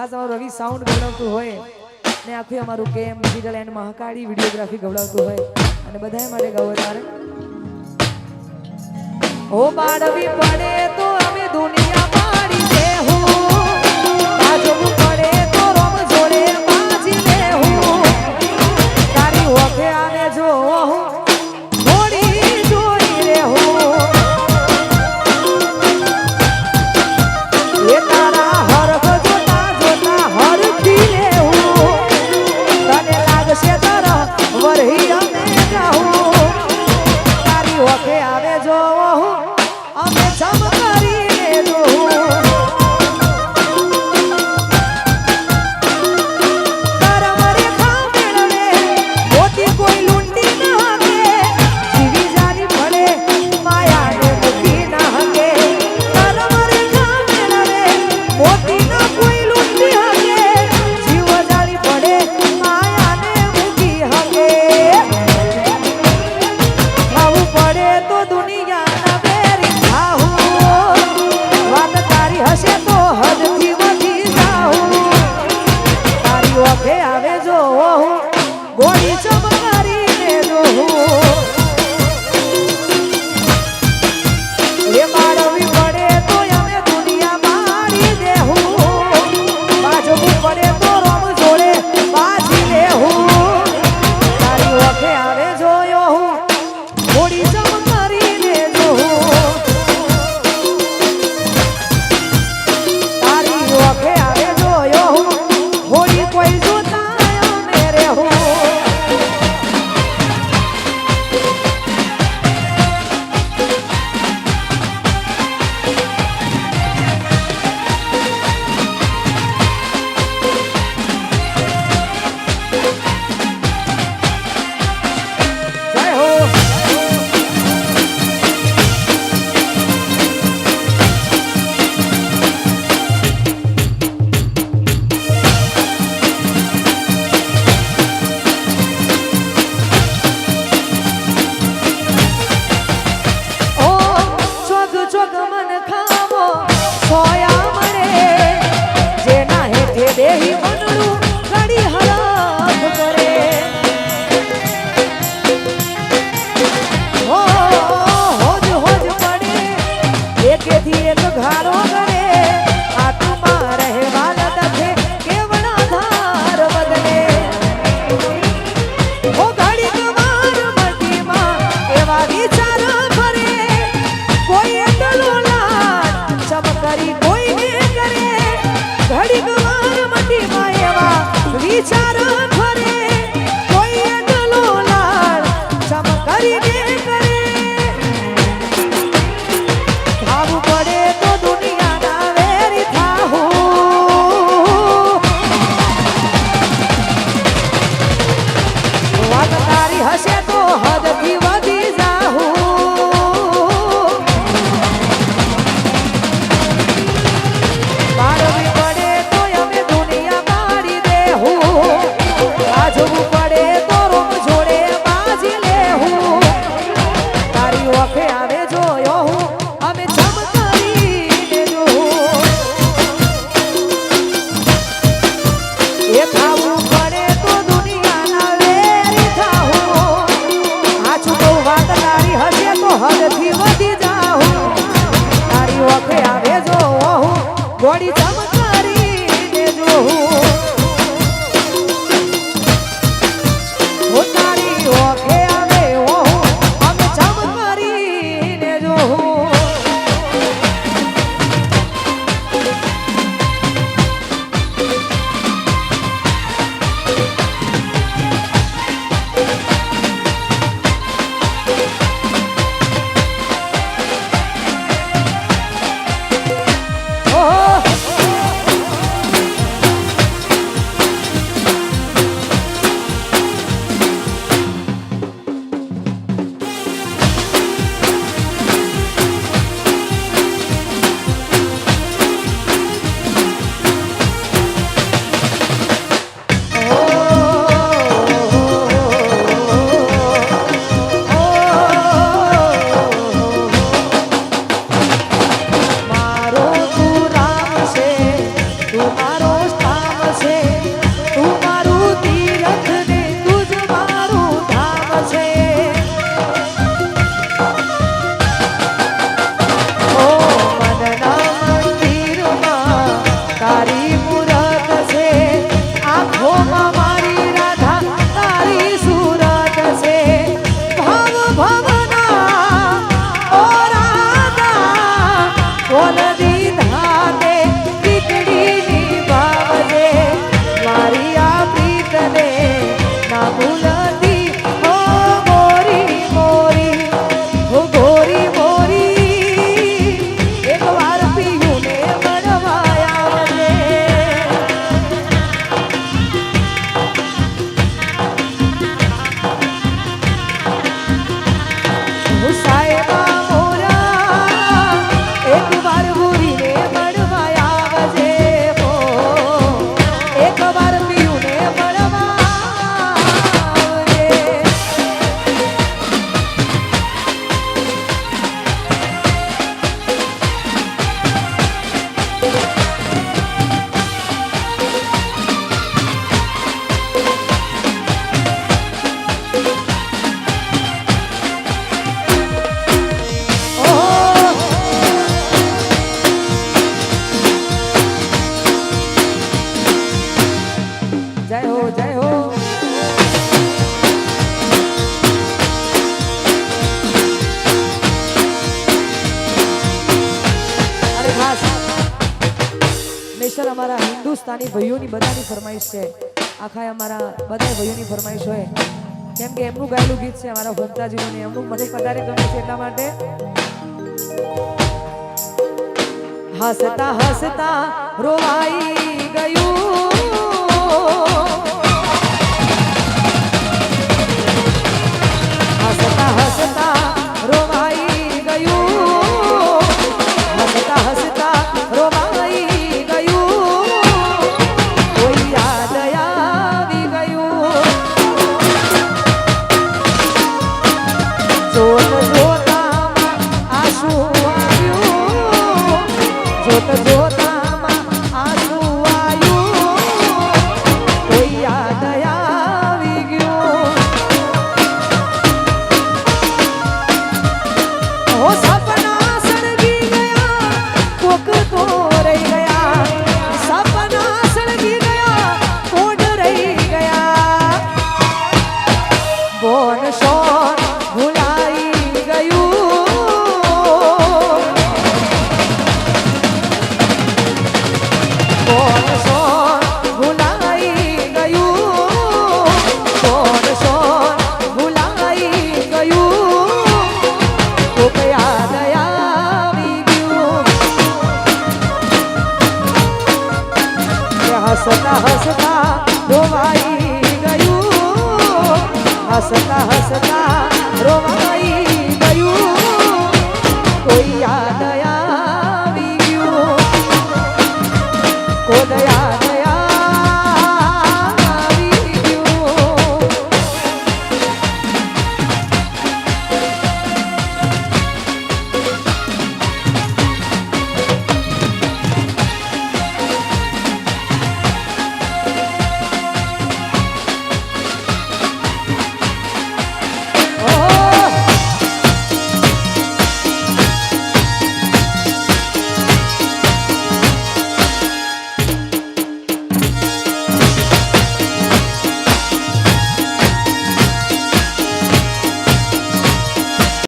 ખાસ અમારું રવિ સાઉન્ડ ગવડાવતું હોય ને આખું અમારું કેમ ડિજિટલ એન્ડ મહાકાળી વિડીયોગ્રાફી ગવડાવતું હોય અને બધા માટે ગૌરવ તારે. ઓ બાળવી પડે તો અમે દુનિયા અમારા હિન્દુસ્તાની ભાઈઓની બધાની ફરમાઈશ છે. આખા અમારા બધા ભાઈઓની ફરમાઈશ હોય. કેમ કે એમનું ગાયેલું ગીત છે અમારા ભક્તાજીનું ને એમનું મને વધારે ગમે છે એટલા માટે. હસતા હસતા રોવાઈ ગયું. રોવાઈ ગયું. હસતા હસતા રોવાઈ